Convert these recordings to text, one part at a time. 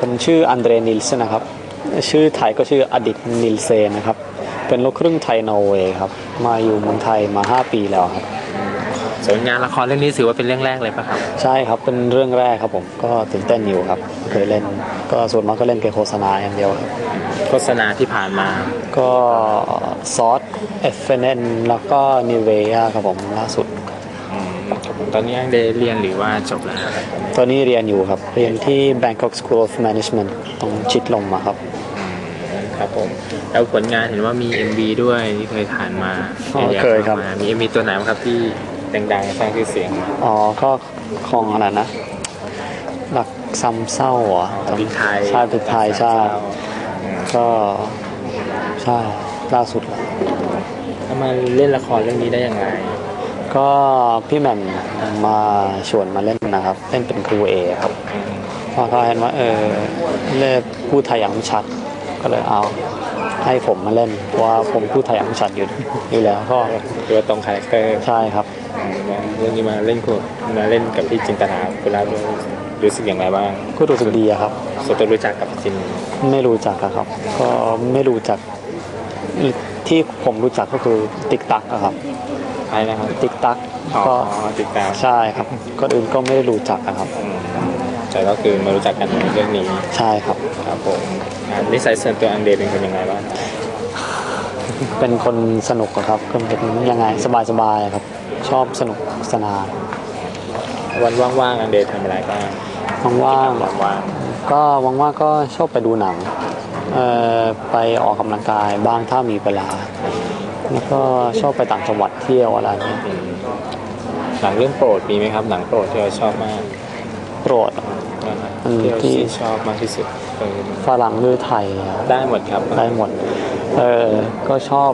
ผมชื่ออันเดรนิลเซนนะครับ ชื่อไทยก็ชื่ออดิตนิลเซนนะครับ เป็นลูกครึ่งไทยนอร์เวย์ครับ มาอยู่เมืองไทยมา 5 ปีแล้วครับส่วนงานละครเรื่องนี้ถือว่าเป็นเรื่องแรกเลยปะครับ ใช่ครับ เป็นเรื่องแรกครับผม ก็ตื่นเต้นอยู่ครับ เคยเล่น ก็ส่วนมากก็เล่นเป็นโฆษณาอย่างเดียวครับ โฆษณาที่ผ่านมา ก็ซอสเอฟเฟนแล้วก็นิเวียครับผมล่าสุดอืมครับผม ตอนนี้ได้เรียนหรือว่าจบแล้วครับตอนนี้เรียนอยู่ครับ เรียนที่ Bangkok School of Management ตรงชิดลมอะครับ ครับผม แล้วผลงานเห็นว่ามี MV ด้วยที่เคยผ่านมาอ๋อเคยครับมามี MV ตัวไหนบ้างครับที่ดังๆสร้างชื่อเสียงมาอ๋อ ก็ของอะไรนะ หลักซ้ำเศร้าเหรอพริกไทยใช่พริกไทยใช่ก็ใช่ล่าสุดแหละแล้วมาเล่นละครเรื่องนี้ได้ย่างไร ก็พี่แหม่มมาชวนมาเล่นนะครับ เล่นเป็นครูเอครับอืมพอเขาเห็นว่าเออเล่นพูดไทยอย่างชัด ก็เลยเอาให้ผมมาเล่นเพราะว่าผมพูดไทยอย่างชัดอยู่อยู่แล้วก็คือว่าตรงคาแรคเตอร์ใช่ครับอืมเรื่องนี้มาเล่นคู่มาเล่นกับพี่จินตนาคุณรับรู้สึกอย่างไรบ้างก็รู้สึกดีอะครับส่วนตัวรู้จักกับจินไม่รู้จักอะครับ ก็ไม่รู้จักที่ผมรู้จักก็คือติ๊กตักอะครับ ใช่นะครับติ๊กตักอ๋อก็ติดตามใช่ครับก็อื่นก็ไม่ได้รู้จักอะครับอืมแต่ก็คือมารู้จักกันในเรื่องนี้ใช่ครับ ครับผมอ่านิสัยส่วนตัวอันเดย์เป็นคนยังไงบ้างครับเป็นคนสนุกอะครับก็เป็นยังไงสบายๆอะครับ ชอบสนุกสนานวันว่างๆอันเดย์ทำอะไรบ้างว่างวันว่างๆก็ว่างๆก็ชอบไปดูหนังเอ่อไปออกกำลังกายบ้างถ้ามีเวลา แล้วก็ชอบไปต่างจังหวัดเที่ยวอะไรเงี้ยอืมหนังเรื่องโปรดมีไหมครับ หนังโปรดที่เราชอบมากโปรดนะครับอืมที่เราที่ชอบมากที่สุดเออฝรั่งหรือไทยอะได้หมดครับได้หมดเออก็ชอบ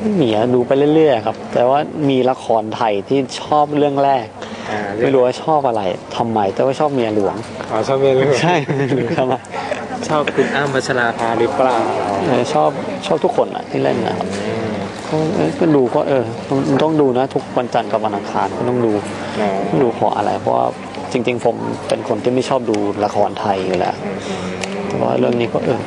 ไม่มีอะดูไปเรื่อยๆครับ แต่ว่ามีละครไทยที่ชอบเรื่องแรกอ่าเองไม่รู้ว่าชอบอะไรทำไมแต่ว่าชอบเมียหลวงอ๋อชอบเรื่องใช่ไม่รู้ทำไม ชอบคุณอ้ำพัชราภาหรือเปล่าเออชอบชอบทุกคนอะที่เล่นนะครับอืมก็เออก็ดูก็เออต้องต้องดูนะทุกวันจันทร์กับวันอังคารก็ต้องดูอ๋อไม่ดูเพราะอะไร เพราะว่าจริง ๆ ผมเป็นคนที่ไม่ชอบดูละครไทยอยู่แล้วแต่ว่าเรื่องนี้ก็เออ